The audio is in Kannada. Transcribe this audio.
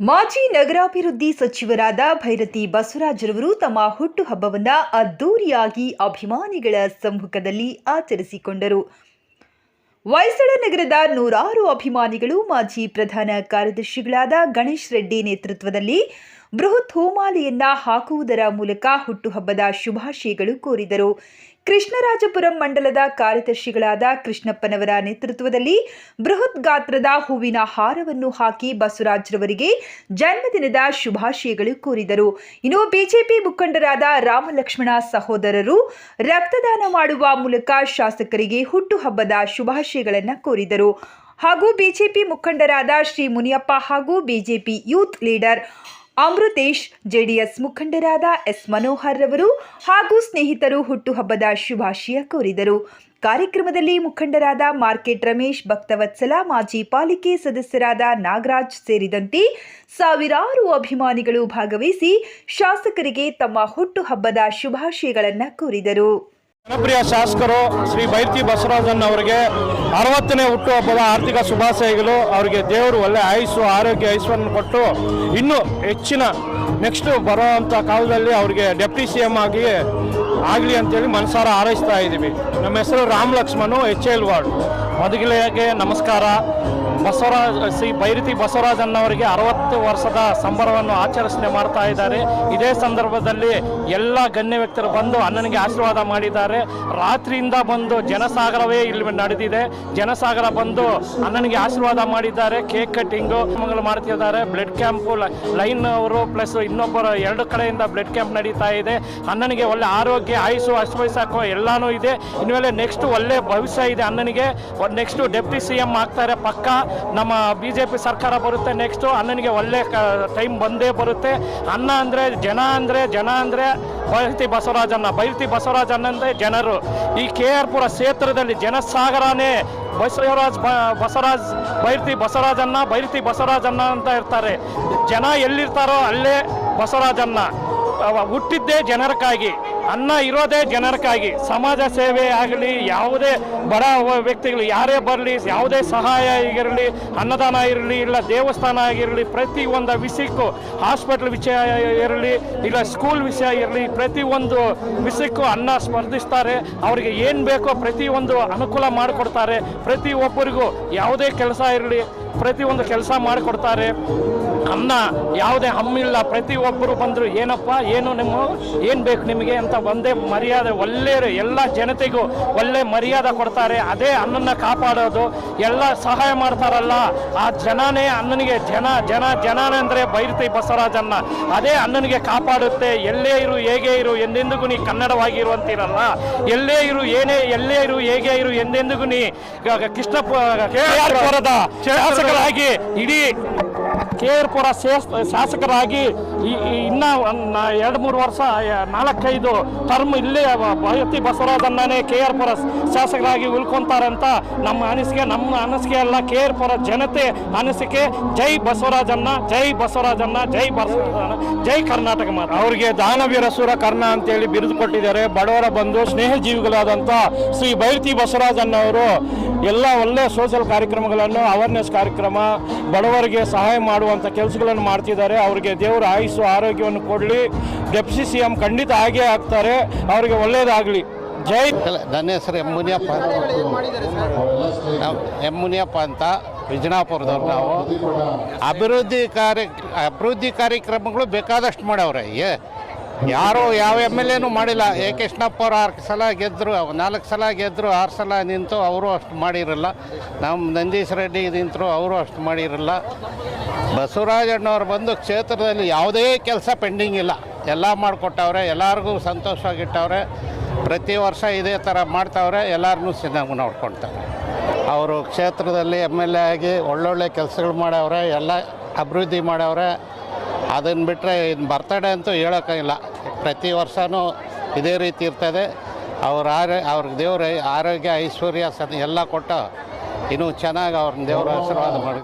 ಮಾಜಿ ನಗರಾಭಿವೃದ್ಧಿ ಸಚಿವರಾದ ಭೈರತಿ ಬಸವರಾಜರವರು ತಮ್ಮ ಹುಟ್ಟುಹಬ್ಬವನ್ನು ಅದ್ದೂರಿಯಾಗಿ ಅಭಿಮಾನಿಗಳ ಸಮ್ಮುಖದಲ್ಲಿ ಆಚರಿಸಿಕೊಂಡರು. ಹೊಯ್ಸಳ ನಗರದ ನೂರಾರು ಅಭಿಮಾನಿಗಳು ಮಾಜಿ ಪ್ರಧಾನ ಕಾರ್ಯದರ್ಶಿಗಳಾದ ಗಣೇಶ್ ರೆಡ್ಡಿ ನೇತೃತ್ವದಲ್ಲಿ ಬೃಹತ್ ಹೋಮಾಲೆಯನ್ನ ಹಾಕುವುದರ ಮೂಲಕ ಹುಟ್ಟುಹಬ್ಬದ ಶುಭಾಶಯಗಳು ಕೋರಿದರು. ಕೃಷ್ಣರಾಜಪುರಂ ಮಂಡಲದ ಕಾರ್ಯದರ್ಶಿಗಳಾದ ಕೃಷ್ಣಪ್ಪನವರ ನೇತೃತ್ವದಲ್ಲಿ ಬೃಹತ್ ಗಾತ್ರದ ಹೂವಿನ ಹಾರವನ್ನು ಹಾಕಿ ಬಸವರಾಜ್ರವರಿಗೆ ಜನ್ಮದಿನದ ಶುಭಾಶಯಗಳು ಕೋರಿದರು. ಇನ್ನು ಬಿಜೆಪಿ ಮುಖಂಡರಾದ ರಾಮಲಕ್ಷ್ಮಣ ಸಹೋದರರು ರಕ್ತದಾನ ಮಾಡುವ ಮೂಲಕ ಶಾಸಕರಿಗೆ ಹುಟ್ಟುಹಬ್ಬದ ಶುಭಾಶಯಗಳನ್ನು ಕೋರಿದರು. ಹಾಗೂ ಬಿಜೆಪಿ ಮುಖಂಡರಾದ ಶ್ರೀ ಮುನಿಯಪ್ಪ ಹಾಗೂ BJP youth leader Amruthesh, JDS ಮುಖಂಡರಾದ ಎಸ್ ಮನೋಹರ್ ರವರು ಹಾಗೂ ಸ್ನೇಹಿತರು ಹುಟ್ಟುಹಬ್ಬದ ಶುಭಾಶಯ ಕೋರಿದರು. ಕಾರ್ಯಕ್ರಮದಲ್ಲಿ ಮುಖಂಡರಾದ ಮಾರ್ಕೆಟ್ ರಮೇಶ್, ಭಕ್ತವತ್ಸಲ, ಮಾಜಿ ಪಾಲಿಕೆ ಸದಸ್ಯರಾದ ನಾಗರಾಜ್ ಸೇರಿದಂತೆ ಸಾವಿರಾರು ಅಭಿಮಾನಿಗಳು ಭಾಗವಹಿಸಿ ಶಾಸಕರಿಗೆ ತಮ್ಮ ಹುಟ್ಟುಹಬ್ಬದ ಶುಭಾಶಯಗಳನ್ನು ಕೋರಿದರು. ಜನಪ್ರಿಯ ಶಾಸಕರು ಶ್ರೀ ಬೈರ್ತಿ ಬಸವರಾಜನ್ ಅವರಿಗೆ ಅರವತ್ತನೇ ಹುಟ್ಟುಹಬ್ಬದ ಆರ್ಥಿಕ ಶುಭಾಶಯಗಳು. ಅವರಿಗೆ ದೇವರು ಒಳ್ಳೆ ಆಯುಸ್ಸು, ಆರೋಗ್ಯ ಐಶ್ವರ್ಯ ಕೊಟ್ಟು ಇನ್ನೂ ಹೆಚ್ಚಿನ ನೆಕ್ಸ್ಟ್ ಬರುವಂಥ ಕಾಲದಲ್ಲಿ ಅವರಿಗೆ ಡೆಪ್ಟಿ ಸಿ ಎಂ ಆಗಿ ಆಗಲಿ ಅಂತೇಳಿ ಮನಸಾರ ಹಾರೈಸ್ತಾ ಇದ್ದೀವಿ ನಮ್ಮ ಹೆಸರು Ram Lakshman, H L ward. ಮೊದಲಿಗೆ ನಮಸ್ಕಾರ. ಬಸವರಾಜ್ ಶ್ರೀ ಬೈರತಿ ಬಸವರಾಜನ್ನವರಿಗೆ ಅರವತ್ತು ವರ್ಷದ ಸಂಭ್ರಮವನ್ನು ಆಚರಿಸಣೆ ಮಾಡ್ತಾ ಇದ್ದಾರೆ. ಇದೇ ಸಂದರ್ಭದಲ್ಲಿ ಎಲ್ಲ ಗಣ್ಯ ವ್ಯಕ್ತರು ಬಂದು ಅಣ್ಣನಿಗೆ ಆಶೀರ್ವಾದ ಮಾಡಿದ್ದಾರೆ. ರಾತ್ರಿಯಿಂದ ಬಂದು ಜನಸಾಗರವೇ ಇಲ್ಲಿ ನಡೆದಿದೆ. ಜನಸಾಗರ ಬಂದು ಅಣ್ಣನಿಗೆ ಆಶೀರ್ವಾದ ಮಾಡಿದ್ದಾರೆ. ಕೇಕ್ ಕಟ್ಟಿಂಗು ಮಾಡ್ತಿದ್ದಾರೆ ಬ್ಲಡ್ ಕ್ಯಾಂಪು ಲೈನ್ ಅವರು ಪ್ಲಸ್ ಇನ್ನೊಬ್ಬರು ಎರಡು ಕಡೆಯಿಂದ ಬ್ಲಡ್ ಕ್ಯಾಂಪ್ ನಡೀತಾ ಇದೆ. ಅಣ್ಣನಿಗೆ ಒಳ್ಳೆ ಆರೋಗ್ಯ, ಆಯುಸು ಅಶ್ವಯಸಾಕು ಎಲ್ಲಾನು ಇದೆ. ಇನ್ಮೇಲೆ ನೆಕ್ಸ್ಟ್ ಒಳ್ಳೆ ಭವಿಷ್ಯ ಇದೆ ಅಣ್ಣನಿಗೆ. ನೆಕ್ಸ್ಟ್ ಡೆಪ್ಟಿ ಸಿ ಎಂ ಆಗ್ತಾರೆ ಪಕ್ಕ. ನಮ್ಮ ಬಿ ಜೆ ಪಿ ಸರ್ಕಾರ ಬರುತ್ತೆ ನೆಕ್ಸ್ಟು ಅಣ್ಣನಿಗೆ ಒಳ್ಳೆ ಟೈಮ್ ಬಂದೇ ಬರುತ್ತೆ. ಅನ್ನ ಅಂದರೆ ಜನ ಅಂದರೆ ಜನ ಅಂದರೆ ಬೈರ್ತಿ ಬಸವರಾಜನ್ನ ಬೈರ್ತಿ ಬಸವರಾಜಣ್ಣ ಅಂದರೆ ಜನರು. ಈ ಕೆ ಆರ್ ಪುರ ಕ್ಷೇತ್ರದಲ್ಲಿ ಜನಸಾಗರನೇ ಬಸವರಾಜ್ ಬ, ಬಸವರಾಜ್, ಬೈರ್ತಿ ಬಸವರಾಜನ್ನ ಬೈರ್ತಿ ಬಸವರಾಜನ್ನ ಅಂತ ಇರ್ತಾರೆ. ಜನ ಎಲ್ಲಿರ್ತಾರೋ ಅಲ್ಲೇ ಬಸವರಾಜನ್ನ ಅವ ಹುಟ್ಟಿದ್ದೇ ಜನರಕ್ಕಾಗಿ ಅನ್ನ ಇರೋದೇ ಜನರಕ್ಕಾಗಿ. ಸಮಾಜ ಸೇವೆ ಆಗಲಿ, ಯಾವುದೇ ಬಡ ವ್ಯಕ್ತಿಗಳು ಯಾರೇ ಬರಲಿ, ಯಾವುದೇ ಸಹಾಯ ಆಗಿರಲಿ, ಅನ್ನದಾನ ಇರಲಿ, ಇಲ್ಲ ದೇವಸ್ಥಾನ ಆಗಿರಲಿ, ಪ್ರತಿ ಒಂದು ವಿಷಯಕ್ಕೂ ಹಾಸ್ಪಿಟ್ಲ್ ವಿಷಯ ಇರಲಿ, ಇಲ್ಲ ಸ್ಕೂಲ್ ವಿಷಯ ಇರಲಿ ಪ್ರತಿಯೊಂದು ವಿಷಯಕ್ಕೂ ಅನ್ನ ಸ್ಪರ್ಧಿಸ್ತಾರೆ. ಅವರಿಗೆ ಏನು ಬೇಕೋ ಪ್ರತಿಯೊಂದು ಅನುಕೂಲ ಮಾಡಿಕೊಡ್ತಾರೆ. ಪ್ರತಿಯೊಬ್ಬರಿಗೂ ಯಾವುದೇ ಕೆಲಸ ಇರಲಿ ಪ್ರತಿಯೊಂದು ಕೆಲಸ ಮಾಡಿಕೊಡ್ತಾರೆ. ಅನ್ನ ಯಾವುದೇ ಹಮ್ಮಿಲ್ಲ ಪ್ರತಿಯೊಬ್ಬರು ಬಂದರು ಏನಪ್ಪ, ಏನು ನಿಮ್ಮ, ಏನು ಬೇಕು ನಿಮಗೆ ಅಂತ ಒಂದೇ ಮರ್ಯಾದೆ ಒಳ್ಳೆ ಎಲ್ಲ ಜನತೆಗೂ ಒಳ್ಳೆ ಮರ್ಯಾದೆ ಕೊಡ್ತಾರೆ. ಅದೇ ಅನ್ನನ ಕಾಪಾಡೋದು. ಎಲ್ಲ ಸಹಾಯ ಮಾಡ್ತಾರಲ್ಲ. ಆ ಜನನೇ ಅಣ್ಣನಿಗೆ ಜನ ಜನ ಜನ ಅಂದರೆ ಬೈರತಿ ಬಸವರಾಜನ್ನ. ಅದೇ ಅಣ್ಣನಿಗೆ ಕಾಪಾಡುತ್ತೆ. ಎಲ್ಲೇ ಇರು ಹೇಗೆ ಇರು ಎಂದೆಂದಿಗೂ ನೀ ಕನ್ನಡವಾಗಿರುವಂತಿರಲ್ಲ ಎಲ್ಲೇ ಇರು ಏನೇ ಎಲ್ಲೇ ಇರು ಹೇಗೆ ಇರು ಎಂದೆಂದಿಗೂ ನೀ ಕೃಷ್ಣಪುರದ ಶಾಸಕರಾಗಿ ಇಡೀ ಕೆಆರ್ಪುರ ಶಾಸಕರಾಗಿ ಈ- ಈ ಇನ್ನ ಎರಡು ಮೂರು ವರ್ಷ ನಾಲ್ಕೈದು ಟರ್ಮ್ ಇಲ್ಲೇ ಭಯತಿ ಬಸವರಾಜನ್ನೇ ಕೆ ಆರ್ ಪುರ ಶಾಸಕರಾಗಿ ಉಳ್ಕೊಂತಾರಂತ ನಮ್ಮ ಅನಿಸಿಕೆ ನಮ್ಮ ಅನಿಸಿಕೆ ಅಲ್ಲ. ಕೆ ಆರ್ ಪುರ ಜನತೆ ಅನಿಸಿಕೆ, ಜೈ ಬಸವರಾಜನ್ನ ಜೈ ಬಸವರಾಜನ್ನ ಜೈ ಬಸವರಾಜನ ಜೈ ಕರ್ನಾಟಕ ಮಾತ್ರ ಅವರಿಗೆ ದಾನವೀರ ಸುರ ಕರ್ಣ ಅಂತೇಳಿ ಬಿರುದು ಕೊಟ್ಟಿದ್ದಾರೆ. ಬಡವರ ಬಂಧು ಸ್ನೇಹ ಜೀವಿಗಳಾದಂಥ ಶ್ರೀ ಭೈರತಿ ಬಸವರಾಜನ್ನವರು ಎಲ್ಲ ಒಳ್ಳೆ ಸೋಷಿಯಲ್ ಕಾರ್ಯಕ್ರಮಗಳನ್ನು ಅವೇರ್ನೆಸ್ ಕಾರ್ಯಕ್ರಮ, ಬಡವರಿಗೆ ಸಹಾಯ ಮಾಡುವಂಥ ಕೆಲಸಗಳನ್ನು ಮಾಡ್ತಿದ್ದಾರೆ. ಅವರಿಗೆ ದೇವರ ಆಯುಸ್ಸು, ಆರೋಗ್ಯವನ್ನು ಕೊಡಲಿ. ಡೆಪ್ಸಿ ಸಿ ಎಂ ಖಂಡಿತ ಆಗೇ ಆಗ್ತಾರೆ. ಅವರಿಗೆ ಒಳ್ಳೆಯದಾಗಲಿ ಜೈ ನನ್ನ ಹೆಸರು ಎಂ ಮುನಿಯಪ್ಪ ಎಂ ಮುನಿಯಪ್ಪ ಅಂತ ವಿಜಯಪುರದವ್ರು ನಾವು. ಅಭಿವೃದ್ಧಿ ಕಾರ್ಯ, ಅಭಿವೃದ್ಧಿ ಕಾರ್ಯಕ್ರಮಗಳು ಬೇಕಾದಷ್ಟು ಮಾಡವ್ರೆ. ಯಾರು ಯಾವ ಎಂ ಎಲ್ ಎನೂ ಮಾಡಿಲ್ಲ. ಎ ಕೃಷ್ಣಪ್ಪ ಅವರು ಆರು ಸಲ ಗೆದ್ದರು ನಾಲ್ಕು ಸಲ ಗೆದ್ದರು ಆರು ಸಲ ನಿಂತು ಅವರು ಅಷ್ಟು ಮಾಡಿರಲ್ಲ. ನಮ್ಮ ನಂದೀಶ್ ರೆಡ್ಡಿ ನಿಂತರು ಅವರು ಅಷ್ಟು ಮಾಡಿರಲ್ಲ. ಬಸವರಾಜಣ್ಣವ್ರು ಬಂದು ಕ್ಷೇತ್ರದಲ್ಲಿ ಯಾವುದೇ ಕೆಲಸ ಪೆಂಡಿಂಗ್ ಇಲ್ಲ. ಎಲ್ಲ ಮಾಡಿಕೊಟ್ಟವ್ರೆ, ಎಲ್ಲರಿಗೂ ಸಂತೋಷವಾಗಿಟ್ಟವ್ರೆ. ಪ್ರತಿ ವರ್ಷ ಇದೇ ಥರ ಮಾಡ್ತವ್ರೆ ಎಲ್ಲರನ್ನೂ ಚೆನ್ನಾಗಿ ನೋಡ್ಕೊಳ್ತಾರೆ. ಅವರು ಕ್ಷೇತ್ರದಲ್ಲಿ ಎಂ ಎಲ್ ಎ ಆಗಿ ಒಳ್ಳೊಳ್ಳೆ ಕೆಲಸಗಳು ಮಾಡವ್ರೆ, ಎಲ್ಲ ಅಭಿವೃದ್ಧಿ ಮಾಡವ್ರೆ. ಅದನ್ನು ಬಿಟ್ಟರೆ ಇನ್ನು ಬರ್ತಡೇ ಅಂತೂ ಹೇಳೋಕ್ಕಾಗಿಲ್ಲ. ಪ್ರತಿ ವರ್ಷವೂ ಇದೇ ರೀತಿ ಇರ್ತದೆ. ಅವ್ರ ಆರೋ ಅವ್ರಿಗೆ ದೇವ್ರ ಆರೋಗ್ಯ, ಐಶ್ವರ್ಯ ಸ ಎಲ್ಲ ಕೊಟ್ಟು ಇನ್ನೂ ಚೆನ್ನಾಗಿ ಅವ್ರನ್ನ ದೇವರ ಆಶೀರ್ವಾದ ಮಾಡಿ.